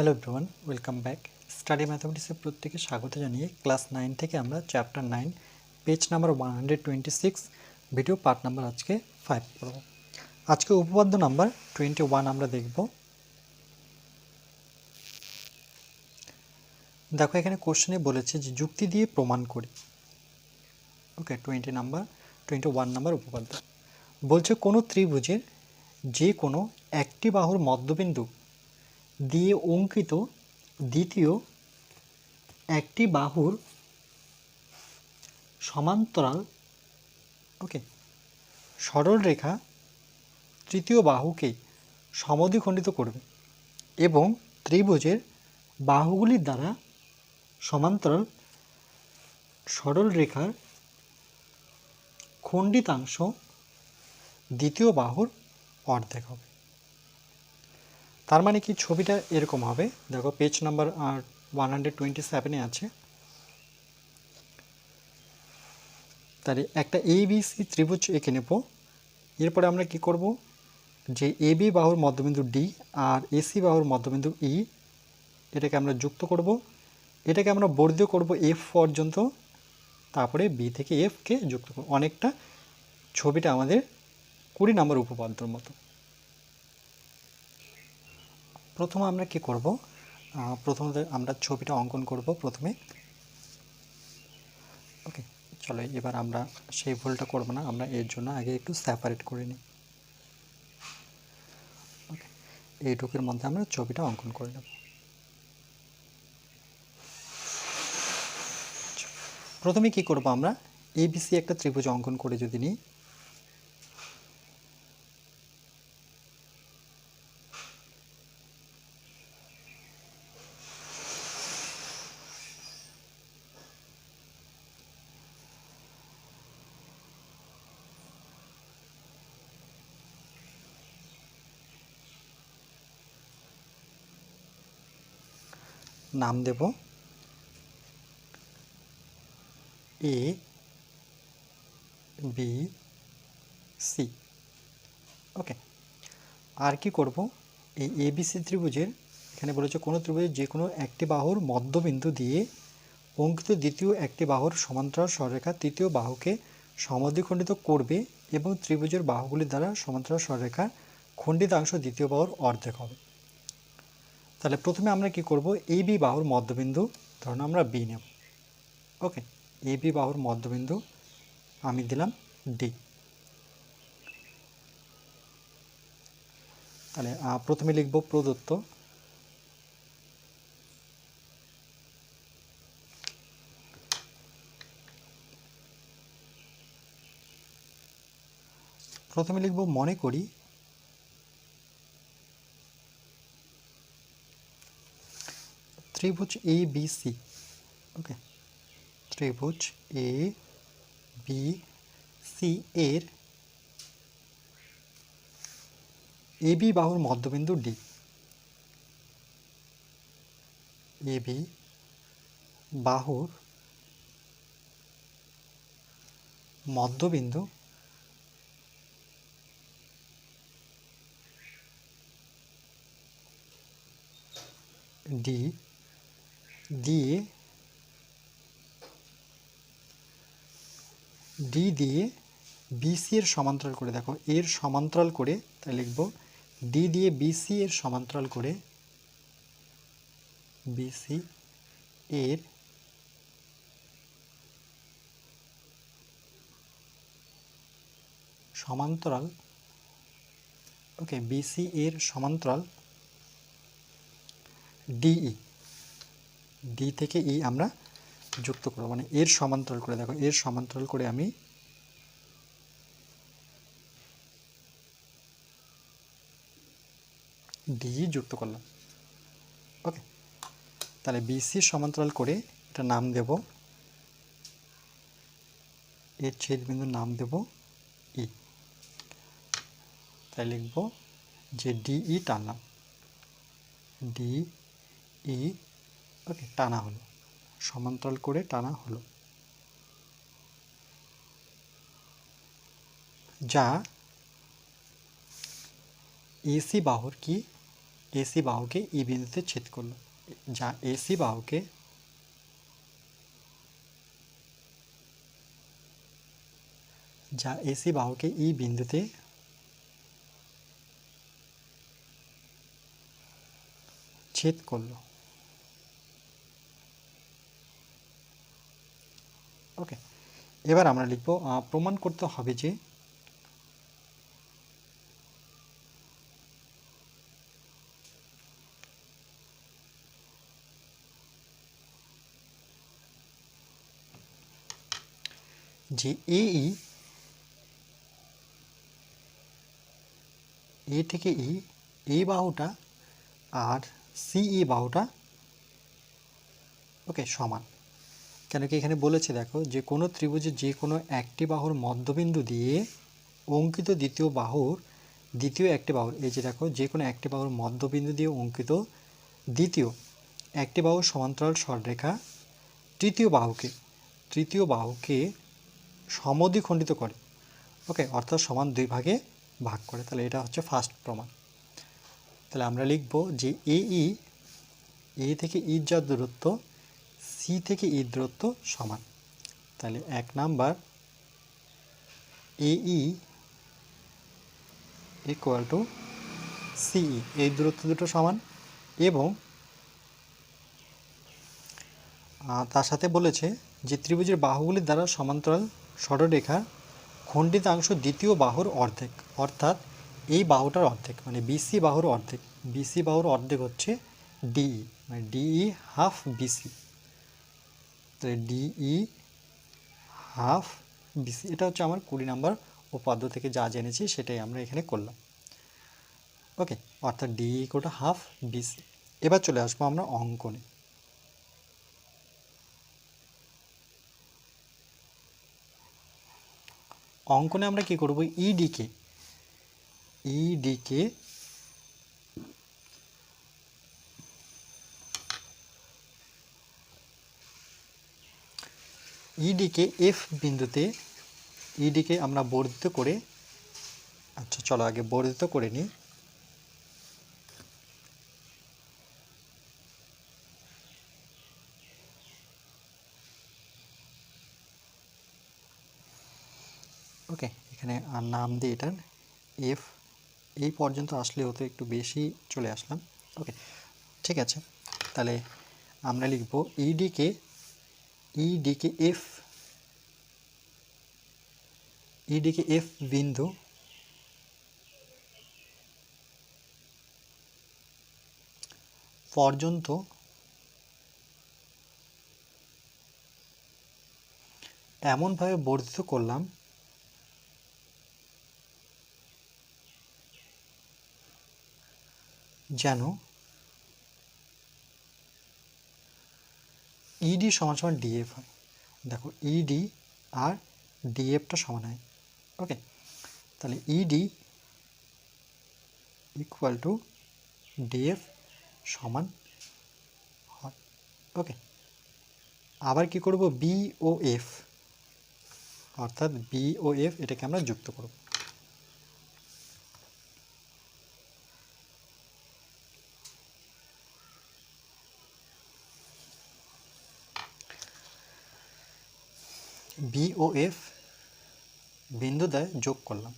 Hello everyone welcome back study ম্যাথামেটিক্সের প্রত্যেকে স্বাগত জানিয়ে ক্লাস নাইন থেকে আমরা chapter nine page number one hundred twenty six video part number আজকে ফাইভ পড়ব। আজকে উপপাদ্য নাম্বার টোয়েন্টি ওয়ান আমরা দেখব। দেখো এখানে কোশ্চেনে বলেছে যে যুক্তি দিয়ে প্রমাণ করি। Okay twenty number twenty one number উপপাদ্য। বলছে কোনো ত্রিভুজের যে কোনো একটি বাহুর মধ্যবিন্দু দিয়ে অঙ্কিত দ্বিতীয় একটি বাহুর সমান্তরাল ওকে সরল রেখা তৃতীয় বাহুকে সমদ্বিখণ্ডিত করবে এবং ত্রিভুজের বাহুগুলির দ্বারা সমান্তরাল সরল রেখার খণ্ডিতাংশ দ্বিতীয় বাহুর অর্ধেক হবে। তার মানে কি ছবিটা এরকম হবে? দেখো page number one hundred twenty সেভেনে আছে। তাহলে একটা এ বি সি ত্রিভুজ এঁকে নেব। এরপরে আমরা কি করব? যে এ বি বাহুর মধ্যবিন্দু ডি আর এসি বাহুর মধ্যবিন্দু ই এটাকে আমরা যুক্ত করব। এটাকে আমরা বর্ধিত করব এফ পর্যন্ত। তারপরে বি থেকে এফকে যুক্ত করব। অনেকটা ছবিটা আমাদের কুড়ি নম্বর উপপাদ্যর মতো। প্রথমে আমরা কি করব? আহ, প্রথমত আমরা ছবিটা অঙ্কন করব প্রথমে। ওকে চলো এবার আমরা সেই ভুলটা করব না আমরা এর জন্য আগে একটু সেপারেট করে নিই। ওকে এইটুকুর মধ্যে আমরা ছবিটা অঙ্কন করে নেব। প্রথমে কি করব আমরা? এবিসি একটা ত্রিভুজ অঙ্কন করে যদি নিই নাম দেব। এ, বি, সি। ওকে। আর কি করব? এই এ, বি, সি ত্রিভুজের, এখানে বলেছে কোনো ত্রিভুজের যে কোনো একটি বাহুর মধ্যবিন্দু দিয়ে অঙ্কিত দ্বিতীয় একটি বাহুর সমান্তরাল সররেখা তৃতীয় বাহুকে সমদ্বিখণ্ডিত করবে এবং ত্রিভুজের বাহুগুলির দ্বারা সমান্তরাল সররেখার খণ্ডিতাংশ দ্বিতীয় বাহুর অর্ধেক হবে। তাহলে প্রথমে আমরা কি করব? এই বি বাহুর মধ্যবিন্দু, ধরুন আমরা বি নেব। ওকে, এ, বি বাহুর মধ্যবিন্দু আমি দিলাম ডি। তাহলে প্রথমে লিখব প্রদত্ত। প্রথমে লিখব মনে করি ত্রিভুজ এ বি সি ওকে ত্রিভুজ এ বি সি এর এ বি বাহুর মধ্যবিন্দু ডি এ বি বাহুর মধ্যবিন্দু ডি দিয়ে ডি দিয়ে বিসি এর সমান্তরাল করে, দেখো এর সমান্তরাল করে, তাই লিখব ডি দিয়ে বিসি এর সমান্তরাল করে বিসি এর সমান্তরাল ওকে বিসি এর সমান্তরাল ডিই ডি থেকে ই আমরা যুক্ত করব। মানে এর সমান্তরাল করে দেখো, এর সমান্তরাল করে আমি ডি যুক্ত করলাম। ওকে তাহলে বিসি সমান্তরাল করে এটা নাম দেব। এর ছেদ বিন্দুর নাম দেব ই তাই লিখব যে ডিই টানলাম। ডি ই ওকে, টানা হলো। সমান্তরাল করে টানা হলো। যা এসি বাহুর কি? এসি বাহুকে ই বিন্দুতে ছেদ করল। যা এসি বাহুকে যা এসি বাহুকে ই বিন্দুতে ছেদ করল ওকে এবার আমরা লিখব প্রমাণ করতে হবে যে যে এই এ থেকে ই এই বাহুটা আর সিই বাহুটা, ওকে, সমান। কেন কি এখানে বলেছে দেখো যে কোনো ত্রিভুজের যে কোনো একটি বাহুর মধ্যবিন্দু দিয়ে অঙ্কিত দ্বিতীয় বাহুর দ্বিতীয় একটি বাহুর, এই যে দেখো যে কোনো একটি বাহুর মধ্যবিন্দু দিয়ে অঙ্কিত দ্বিতীয় একটি বাহুর সমান্তরাল সরলরেখা তৃতীয় বাহুকে তৃতীয় বাহুকে সমদ্বিখণ্ডিত করে, ওকে, অর্থাৎ সমান দুই ভাগে ভাগ করে। তাহলে এটা হচ্ছে ফার্স্ট প্রমাণ। তাহলে আমরা লিখব যে এ ই এ থেকে ই যার দূরত্ব সি থেকে ই দূরত্ব সমান। তাহলে এক number A E equal to CE এই দূরত্ব দুটো সমান এবং তার সাথে বলেছে যে ত্রিভুজের বাহুগুলির দ্বারা সমান্তরাল সরলরেখার খণ্ডিতাংশ দ্বিতীয় বাহুর অর্ধেক, অর্থাৎ এই বাহুটার অর্ধেক মানে বিসি বাহুর অর্ধেক। বিসি বাহুর অর্ধেক হচ্ছে ডিই মানে ডিই হাফ বিসি তাহলে ডিই হাফ বিসি এটা হচ্ছে আমার কুড়ি নাম্বার উপাদ্য থেকে যা জেনেছি সেটাই আমরা এখানে করলাম। ওকে অর্থাৎ ডিই কোটা হাফ বিসি এবার চলে আসব আমরা অঙ্কনে। অঙ্কনে আমরা কি করব? ইডিকে ইডিকে ইডিকে এফ বিন্দুতে ইডিকে আমরা বর্ধিত করে আচ্ছা চলো আগে বর্ধিত করে নিই। ওকে, এখানে আর নাম দিই এটার এফ এই পর্যন্ত আসলে হতো একটু বেশি চলে আসলাম। ওকে, ঠিক আছে, তাহলে আমরা লিখব ইডিকে ইডিকে এফ ইডিকে এফ বিন্দু পর্যন্ত এমনভাবে বর্ধিত করলাম যেন ইডি সমান সমান ডিএফ হয় দেখো ইডি আর ডিএফটা সমান হয়। ওকে তাহলে ইডি ইকুয়াল টু ডিএফ সমান হয়। ওকে আবার কি করব? বি ও এফ অর্থাৎ বি ও এফ এটাকে আমরা যুক্ত করব। বি ও এফ বিন্দু দ্বয় যোগ করলাম।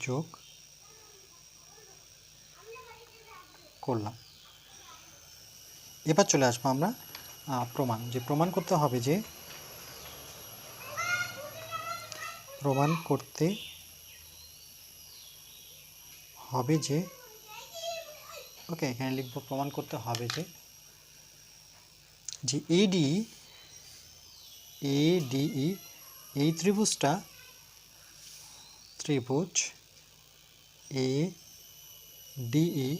যোগ করলাম। এবার চলে আসব আমরা প্রমাণ। যে প্রমাণ করতে হবে যে প্রমাণ করতে হবে যে ওকে এখানে লিখব, প্রমাণ করতে হবে যে যে এডি এডিই এই ত্রিভুজটা ত্রিভুজ এ ডিই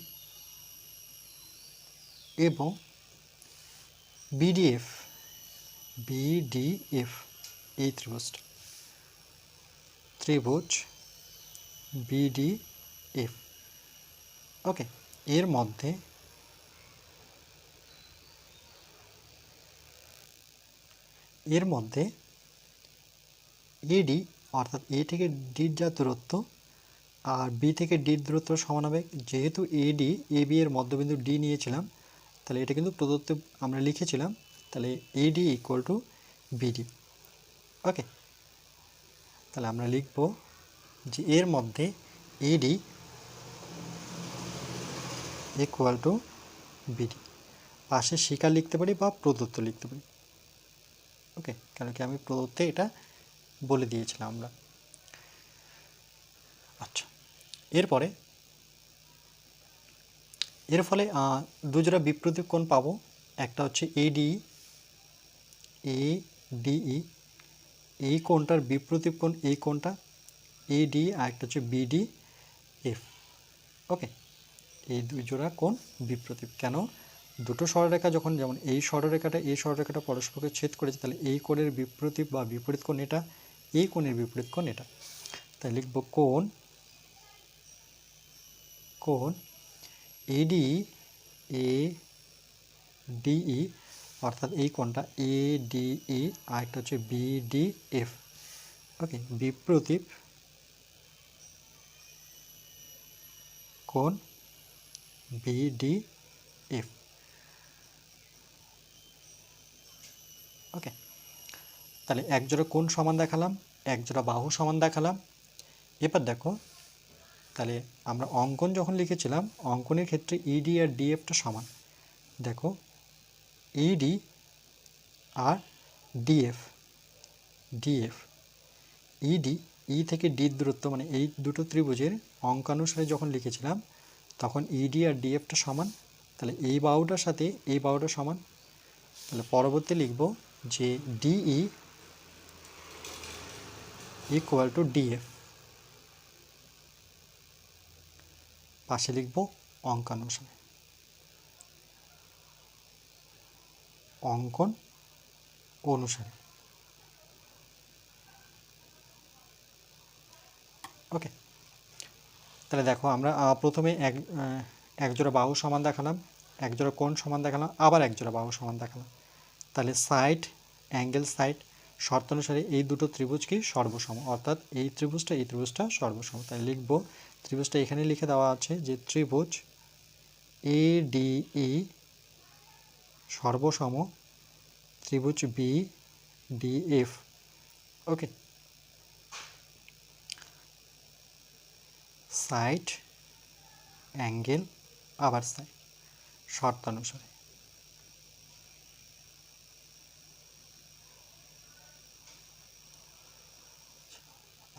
এবং বিডিএফ বিডিএফ এই ত্রিভুজটা। ত্রিভুজ বিডিএফ ওকে এর মধ্যে এর মধ্যে এডি অর্থাৎ এ থেকে ডির যা দূরত্ব আর বি থেকে ডির দূরত্ব সমান হবে যেহেতু এডি এ বি এর মধ্যবিন্দু ডি নিয়েছিলাম, তাহলে এটা কিন্তু প্রদত্ত আমরা লিখেছিলাম, তাহলে AD equal to BD. Okay, তাহলে আমরা লিখব যে এর মধ্যে এডি ইকুয়াল টু বিডি পাশে শিকার লিখতে পারি বা প্রদত্ত লিখতে পারি। ওকে কেন কি আমি প্রদত্তে এটা বলে দিয়েছিলাম আমরা। আচ্ছা এরপরে, এর ফলে দুজোড়া বিপ্রতীপ কোণ পাবো? একটা হচ্ছে এডি এ ডিই এই কোণটার বিপ্রতীপ কোণ, এই কোণটা এডি আর একটা হচ্ছে বিডি এফ ওকে এই দুই জোড়া কোণ বিপ্রতীপ কেন? দুটো সরলরেখা যখন, যেমন এই সরলরেখাটা এই সরলরেখাটা পরস্পরকে ছেদ করেছে, তাহলে এই কোণের বিপ্রতীপ বা বিপরীত কোণ এটা, এই কোণের বিপরীত কোণ এটা। তাই লিখব কোণ কোণ এডি এ ডিই অর্থাৎ এই কোণটা এ ডিই আর একটা হচ্ছে বিডিএফ ওকে বিপ্রতীপ কোণ বিডিএফ ওকে তাহলে এক জোড়া কোণ সমান দেখালাম? এক জোড়া বাহু সমান দেখালাম। এবার দেখো, তাহলে আমরা অঙ্কন যখন লিখেছিলাম, অঙ্কনের ক্ষেত্রে ইডি আর ডিএফটা সমান। দেখো ইডি আর ডিএফ ডিএফ ইডি ই থেকে ডির দূরত্ব মানে এই দুটো ত্রিভুজের অঙ্কানুসারে যখন লিখেছিলাম তখন ইডি আর ডিএফটা সমান, তাহলে এই বাহুটার সাথে এই বাহুটা সমান, তাহলে পরবর্তী লিখব যে ডিই ইকুয়াল টু ডিএফ পাশে লিখব অঙ্কানুসারে। অঙ্কন অনুসারে। ওকে। তাহলে দেখো আমরা প্রথমে এক আহ, এক জোড়া বাহু সমান দেখালাম এক জোড়া কোণ সমান দেখালাম আবার এক জোড়া বাহু সমান দেখালাম। তাহলে সাইড অ্যাঙ্গেল সাইড শর্ত অনুসারে এই দুটো ত্রিভুজকে সর্বসম অর্থাৎ এই ত্রিভুজটা এই ত্রিভুজটা সর্বসম। তাই লিখব ত্রিভুজটা এখানে লিখে দেওয়া আছে যে ত্রিভুজ এ ডিই সর্বসম ত্রিভুজ B DF okay side angle, আবার সাইড শর্তানুসারে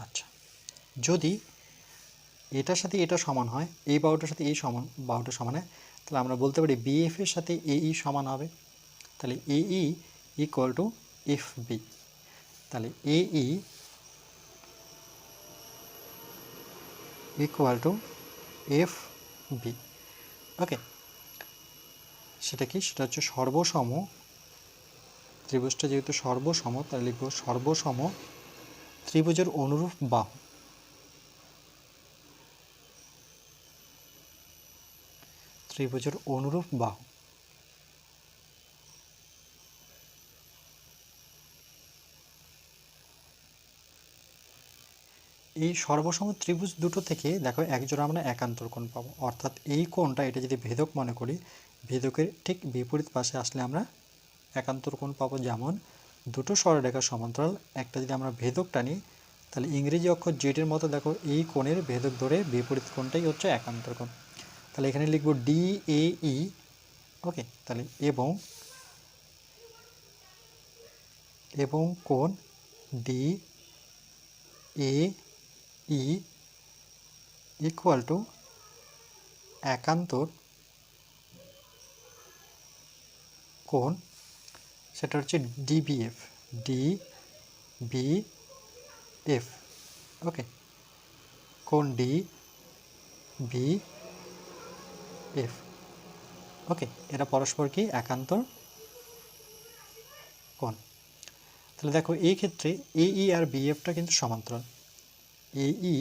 আচ্ছা যদি এটার সাথে এটা সমান হয়, এই বাহুটার সাথে এই সমান, বাহুটা সমান হয়, তাহলে আমরা বলতে পারি বিএফ এর সাথে এই সমান হবে। তাহলে এই ইকুয়াল টু এফ বি তাহলে এই equal to F B okay সেটা কি? সেটা হচ্ছে সর্বসম, ত্রিভুজটা যেহেতু সর্বসম, তাহলে লিখব সর্বসম ত্রিভুজের অনুরূপ বাহু। ত্রিভুজের অনুরূপ বাহু। এই সর্বসম ত্রিভুজ দুটো থেকে দেখো একজোড়া আমরা একান্তর কোণ পাবো। অর্থাৎ এই কোণটা এটা যদি ভেদক মনে করি, ভেদকের ঠিক বিপরীত পাশে আসলে আমরা একান্তর কোণ পাবো। যেমন দুটো সরলরেখা সমান্তরাল, একটা যদি আমরা ভেদক টানি তাহলে ইংরেজি অক্ষর জেডের মতো দেখো এই কোণের ভেদক ধরে বিপরীত কোণটাই হচ্ছে একান্তর কোণ। তাহলে এখানে লিখব ডি এ ই, ওকে? তাহলে এবং এবং কোণ D A E equal to একান্তর কোণ, সেটা হচ্ছে DBF D B F okay কোণ ডি বি এফ ওকে এরা পরস্পর কি? একান্তর কোণ। তাহলে দেখো, এই ক্ষেত্রে এই আর বিএফটা কিন্তু সমান্তরাল। এই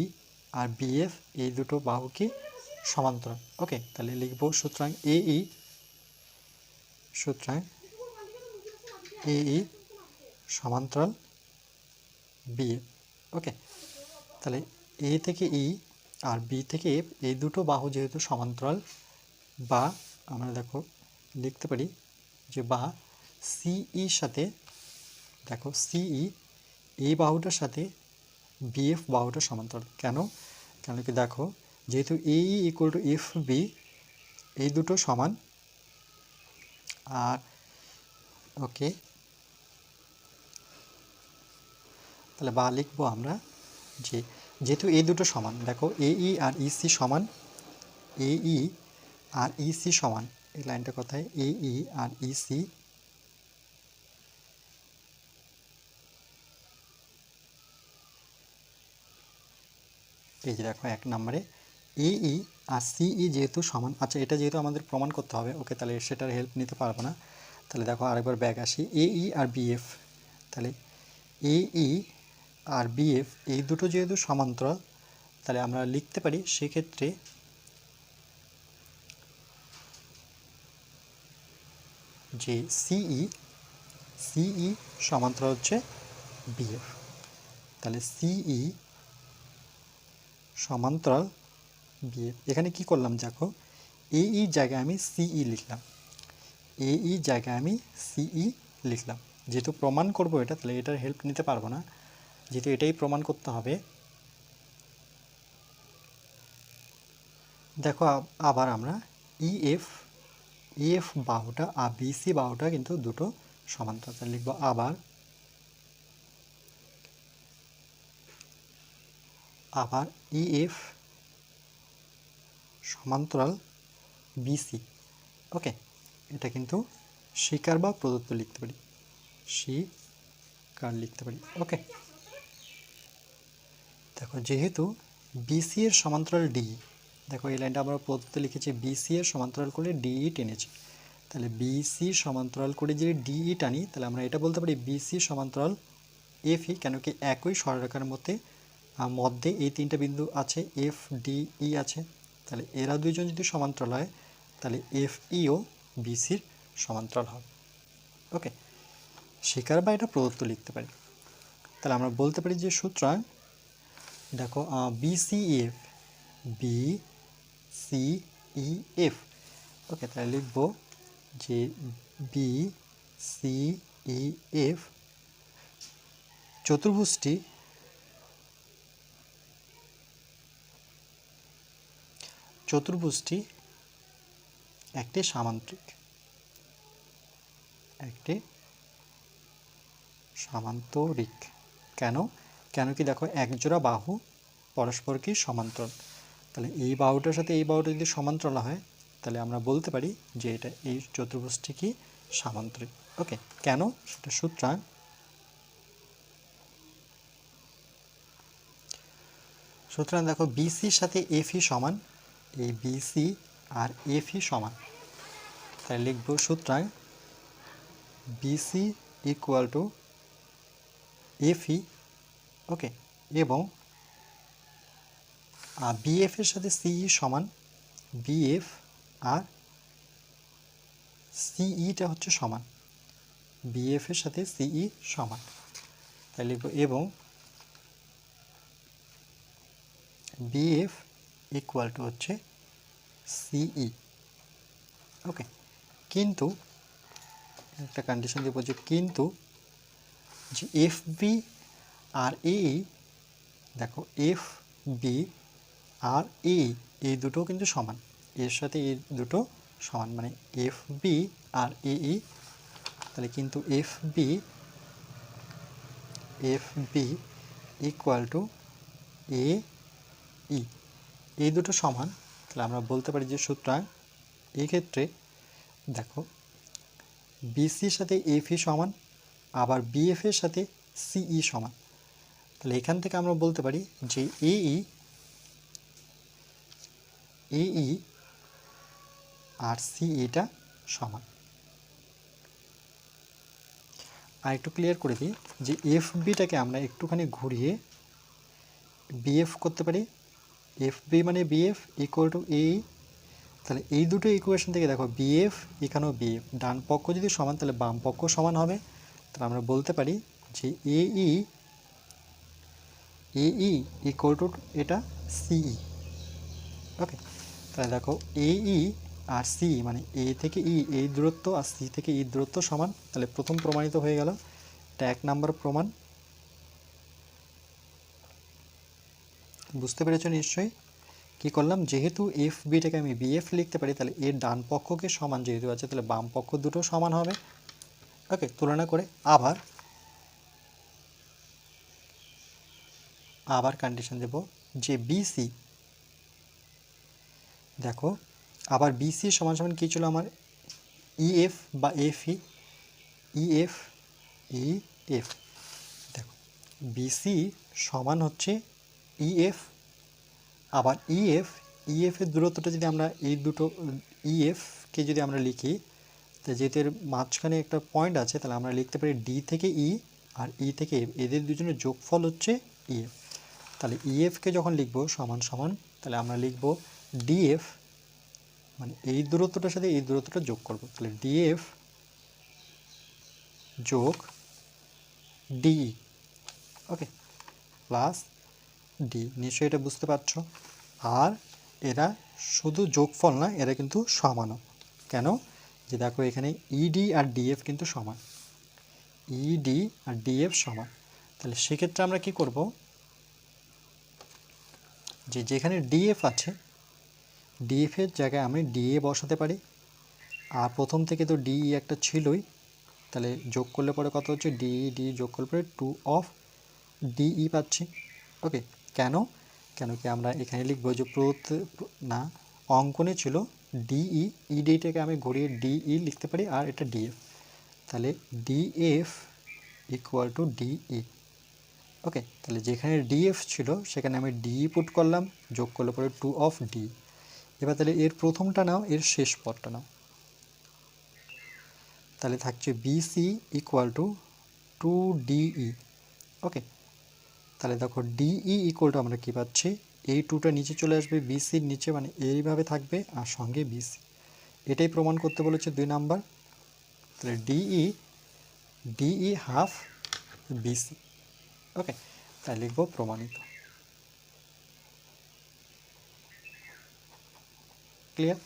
আর বিএফ এই দুটো বাহু কি সমান্তরাল। ওকে তাহলে লিখব সুতরাং এই সুতরাং এই সমান্তরাল বিএফ ওকে তাহলে এ থেকে ই আর বি থেকে এফ এই দুটো বাহু যেহেতু সমান্তরাল, বা আমরা দেখো লিখতে পারি যে বা সিইর সাথে, দেখো সিই এই বাহুটার সাথে বিএফ বাহুটা সমান্তরাল। কেন? কেন কি দেখো, যেহেতু এই ইকুয়াল টু এফ বি এই দুটো সমান। আর ওকে তাহলে বা লিখব আমরা যে, যেহেতু এই দুটো সমান, দেখো এই আর ইসি সমান এই আর ইসি সমান। এই লাইনটা কোথায়? এই আর ইসি এই যে দেখো এক নম্বরে এই আর সিই যেহেতু সমান আচ্ছা এটা যেহেতু আমাদের প্রমাণ করতে হবে, ওকে তাহলে সেটার হেল্প নিতে পারব না। তাহলে দেখো আরেকবার ব্যাগ আসি এই আর বিএফ তাহলে এই আর বিএফ এই দুটো যেহেতু সমান্তরাল, তাহলে আমরা লিখতে পারি সেক্ষেত্রে যে সিই সিই সমান্তরাল হচ্ছে বিএফ তাহলে সিই সমান্তরাল বিএফ এখানে কি করলাম দেখো? এই জায়গায় আমি সিই লিখলাম। এই জায়গায় আমি সিই লিখলাম। যেহেতু প্রমাণ করব এটা, তাহলে এটার হেল্প নিতে পারব না। যেহেতু এটাই প্রমাণ করতে হবে। দেখো আবার আমরা ইএফ ইএফ বাহুটা আর বিসি বাহুটা কিন্তু দুটো সমান্তরাল। লিখব আবার আবার ইএফ সমান্তরাল বিসি ওকে এটা কিন্তু স্বীকার বা প্রদত্ত লিখতে পারি। স্বীকার লিখতে পারি। ওকে দেখো যেহেতু বিসি এর সমান্তরাল ডি দেখো এই লাইনটা আমরা প্রদত্ত লিখেছি বিসি এর সমান্তরাল করে ডিই টেনেছি। তাহলে বিসি সমান্তরাল করে যদি ডিই টানি, তাহলে আমরা এটা বলতে পারি বিসি সমান্তরাল এফই কেন কি একই সরলরেখার মধ্যে মধ্যে এই তিনটা বিন্দু আছে এফ ডি ই আছে। তাহলে এরা দুইজন যদি সমান্তরাল হয়, তাহলে এফ ইও বিসির সমান্তরাল হবে। ওকে স্বীকার বা এটা প্রদত্ত লিখতে পারি। তাহলে আমরা বলতে পারি যে সুতরাং, দেখো BCF B C E F okay, তাহলে লিখব যে বি সি ই এফ চতুর্ভুজটি চতুর্ভুজটি একটি সামান্তরিক। একটি সামান্তরিক। কেন? কেন কি দেখো, একজোড়া বাহু পরস্পর কি সমান্তরাল। তাহলে এই বাহুটার সাথে এই বাহুটা যদি সমান্তরাল হয়, তাহলে আমরা বলতে পারি যে এটা এই চতুর্ভুজটি কি সামান্তরিক। ওকে, কেন? সেটা সূত্রাং সুতরাং দেখো বিসির সাথে এফই সমান। এই বিসি আর এফই সমান। তাই লিখব সুতরাং BC equal to FE okay এবং বিএফ এর সাথে সিই সমান বিএফ আর সিইটা হচ্ছে সমান। বিএফ এর সাথে সিই সমান। তাই লিখব, এবং বিএফ ইকুয়াল টু হচ্ছে সিই ওকে কিন্তু, একটা কন্ডিশন দেবো যে কিন্তু যে এফ বি আর এ দেখো এফ বি আর এ এই দুটো কিন্তু সমান। এর সাথে এই দুটো সমান মানে এফ বি আর এ তাহলে কিন্তু F B F B equal to A E এই দুটো সমান, তাহলে আমরা বলতে পারি যে সুতরাং এই ক্ষেত্রে দেখো বিসির সাথে এফই সমান, আবার বিএফ এর সাথে সিই সমান। তাহলে এখান থেকে আমরা বলতে পারি যে এই এই আর সি এটা সমান। আর একটু ক্লিয়ার করে দিই যে এফ বিটাকে আমরা একটুখানি ঘুরিয়ে বিএফ করতে পারি এফ বি মানে বিএফ ইকুয়াল টু এ তাহলে এই দুটো ইকুয়েশন থেকে দেখো বিএফ এখানেও বিএফ ডান পক্ষ যদি সমান, তাহলে বাম পক্ষ সমান হবে। তাহলে আমরা বলতে পারি যে এ ই এ ই ইকুয়াল টু এটা সিই ওকে তাহলে দেখো এ ই আর সি মানে এ থেকে ই এই দূরত্ব আর সি থেকে ই দূরত্ব সমান। তাহলে প্রথম প্রমাণিত হয়ে গেল। এটা এক নাম্বার প্রমাণ। বুঝতে পেরেছ নিশ্চয়ই? কি করলাম? যেহেতু এফ বিটাকে আমি বিএফ লিখতে পারি, তাহলে এর ডান পক্ষকে সমান যেহেতু আছে, তাহলে বাম পক্ষ দুটো সমান হবে। ওকে তুলনা করে আবার আবার কন্ডিশন দেব যে বিসি দেখো, আবার বিসি সমান সমান কী ছিল আমার? ইএফ বা এফই ইএফ ই এফ দেখো বিসি সমান হচ্ছে ইএফ আবার ইএফ ইএফ এর দূরত্বটা যদি আমরা এই দুটো ইএফকে যদি আমরা লিখি, তো যেহেতু মাঝখানে একটা পয়েন্ট আছে, তাহলে আমরা লিখতে পারি ডি থেকে ই আর ই থেকে এফ এদের দুজনের যোগফল হচ্ছে ইএফ তাহলে ইএফকে যখন লিখব সমান সমান, তাহলে আমরা লিখব ডিএফ মানে এই দূরত্বটার সাথে এই দূরত্বটা যোগ করব। তাহলে ডিএফ যোগ ডিই ওকে প্লাস ডি, নিশ্চয়ই এটা বুঝতে পারছ। আর এরা শুধু যোগফল না, এরা কিন্তু সমানও। কেন? যে দেখো এখানে ইডি আর ডিএফ কিন্তু সমান। ইডি আর ডিএফ সমান। তাহলে সেক্ষেত্রে আমরা কি করব? যে যেখানে ডিএফ আছে ডিএফের জায়গায় আমি ডিএ বসাতে পারি। আর প্রথম থেকে তো ডিই একটা ছিলই। তাহলে যোগ করলে পরে কত হচ্ছে? ডিই ডি যোগ করলে পরে টু অফ ডিই পাচ্ছি। ওকে কেন? কেন কি আমরা এখানে লিখব যে প্রত না, অঙ্কনে ছিল ডিই ইডিটাকে আমি ঘুরিয়ে ডিই লিখতে পারি আর এটা ডিএফ তাহলে DF equal to DE okay তাহলে যেখানে ডিএফ ছিল, সেখানে আমি ডিই পুট করলাম, যোগ করলে পরে টু অফ ডি এবার তাহলে এর প্রথমটা নাও, এর শেষ পদটা নাও। তাহলে থাকছে BC equal to two DE okay তাহলে দেখো ডিই ইকুয়াল টু আমরা কী পাচ্ছি? এই টুটা নিচে চলে আসবে বিসির নিচে মানে এইভাবে থাকবে আর সঙ্গে বিসি এটাই প্রমাণ করতে বলেছে দুই নাম্বার। তাহলে DE DE half BC okay তাই লিখব প্রমাণিত। ক্লিয়ার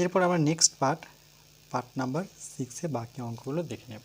এরপর আমরা নেক্সট পার্ট পার্ট নাম্বার সিক্সে বাকি অঙ্কগুলো দেখে নেব।